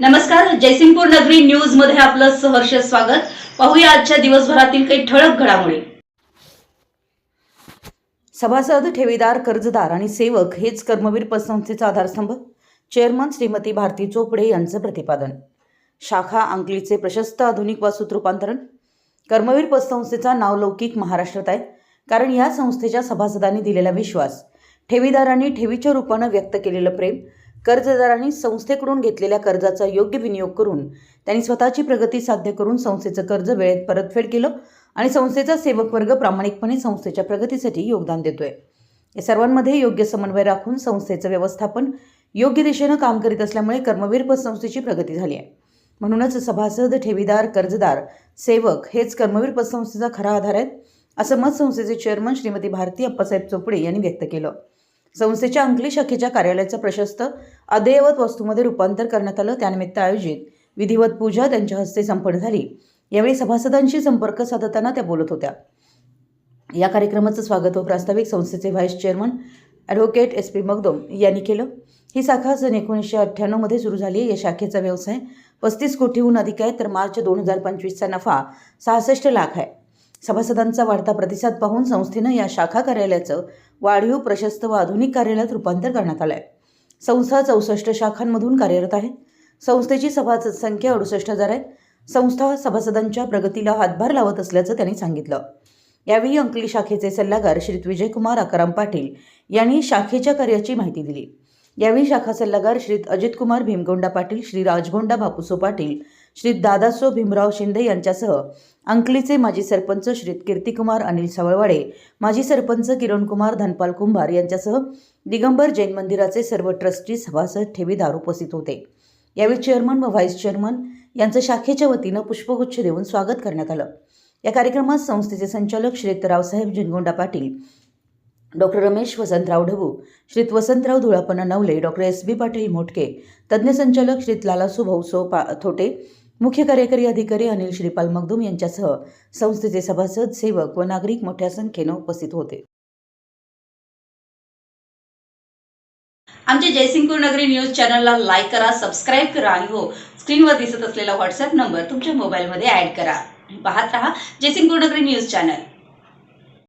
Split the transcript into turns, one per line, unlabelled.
नमस्कार जयसिंगपूर नगरी न्यूजमध्ये आपलं सहर्ष स्वागत. पाहूया आजच्या दिवसभरातील काही ठळक घडामोडी.
सभासद ठेवीदार कर्जदार आणि सेवक हेच कर्मवीर पतसंस्थेचा आधारस्तंभ. चेअरमन श्रीमती भारती चोपडे यांचं प्रतिपादन. शाखा अंकलीचे प्रशस्त आधुनिक वास्तूत रूपांतरण. कर्मवीर पतसंस्थेचा नावलौकिक महाराष्ट्रात आहे कारण या संस्थेच्या सभासदांनी दिलेला विश्वास ठेवीदारांनी ठेवीच्या रूपानं व्यक्त केलेलं प्रेम कर्जदारांनी संस्थेकडून घेतलेल्या कर्जाचा योग्य विनियोग करून त्यांनी स्वतःची प्रगती साध्य करून संस्थेचं कर्ज वेळेत परतफेड केलं आणि संस्थेचा सेवक वर्ग प्रामाणिकपणे संस्थेच्या प्रगतीसाठी योगदान देतोय. या सर्वांमध्ये योग्य समन्वय राखून संस्थेचं व्यवस्थापन योग्य दिशेनं काम करीत असल्यामुळे कर्मवीर पतसंस्थेची प्रगती झाली आहे. म्हणूनच सभासद ठेवीदार कर्जदार सेवक हेच कर्मवीर पतसंस्थेचा खरा आधार आहे असं मत संस्थेचे चेअरमन श्रीमती भारती अप्पासाहेब चोपडे यांनी व्यक्त केलं. संस्थेच्या अंकली शाखेच्या कार्यालयाचं प्रशस्त अद्ययावत वस्तूमध्ये रूपांतर करण्यात आलं. त्यानिमित्त आयोजित विधिवत पूजा त्यांच्या हस्ते संपन्न झाली. यावेळी सभासदांशी संपर्क साधताना त्या बोलत होत्या. या कार्यक्रमाचं स्वागत व प्रास्ताविक संस्थेचे vice chairman advocate S P Magdum यांनी केलं. ही शाखा सन एकोणीसशे अठ्ठ्याण्णवमध्ये सुरू झाली. आहे या शाखेचा व्यवसाय पस्तीस कोटीहून अधिक आहे तर मार्च दोन हजार पंचवीसचा नफा सहासष्ट लाख आहे. सभासदांचा वाढता प्रतिसाद पाहून संस्थेनं या शाखा कार्यालयाचं वाढीव प्रशस्त व आधुनिक कार्यालयात रूपांतर करण्यात आलं आहे संस्था चौसष्ट शाखांमधून कार्यरत आहे. संस्थेची सभासद संख्या अडुसष्ट हजार आहे. संस्था सभासदांच्या प्रगतीला हातभार लावत असल्याचं त्यांनी सांगितलं. यावेळी अंकली शाखेचे सल्लागार श्री विजयकुमार अकराम पाटील यांनी शाखेच्या कार्याची माहिती दिली. यावेळी शाखा सल्लागार श्री अजितकुमार भीमगोंडा पाटील श्री राजगोंडा बापूसो पाटील श्री दादासो भीमराव शिंदे यांच्यासह अंकलीचे माजी सरपंच श्री कीर्तिकुमार अनिल सावळवाडे माजी सरपंच किरणकुमार धनपाल कुंभार यांच्यासह दिगंबर जैन मंदिराचे सर्व ट्रस्टी सभासद ठेवीदार उपस्थित होते. यावेळी चेअरमन व व्हाईस चेअरमन यांचं शाखेच्या वतीनं पुष्पगुच्छ देऊन स्वागत करण्यात आलं. या कार्यक्रमात संस्थेचे संचालक Shri Raosaheb Jingonda Patil doctor Ramesh Vasantrao Dhabu श्रीत Vasantrao Dhulappana Navale doctor S B Patil Motke तज्ज्ञ संचालक श्रीत लालासू भाऊसो पा थोटे मुख्य कार्यकारी अधिकारी अनिल श्रीपाल मगदूम यांच्यासह संस्थेचे सभासद सेवक व नागरिक मोठ्या संख्येनं उपस्थित होते.
आमच्या जयसिंगपूर नगरी न्यूज चॅनलला लाईक करा सबस्क्राईब करा आणि हो स्क्रीनवर दिसत असलेला व्हॉट्सअप नंबर तुमच्या मोबाईलमध्ये ऍड करा. पाहत रहा जयसिंगपूर नगरी न्यूज चॅनल.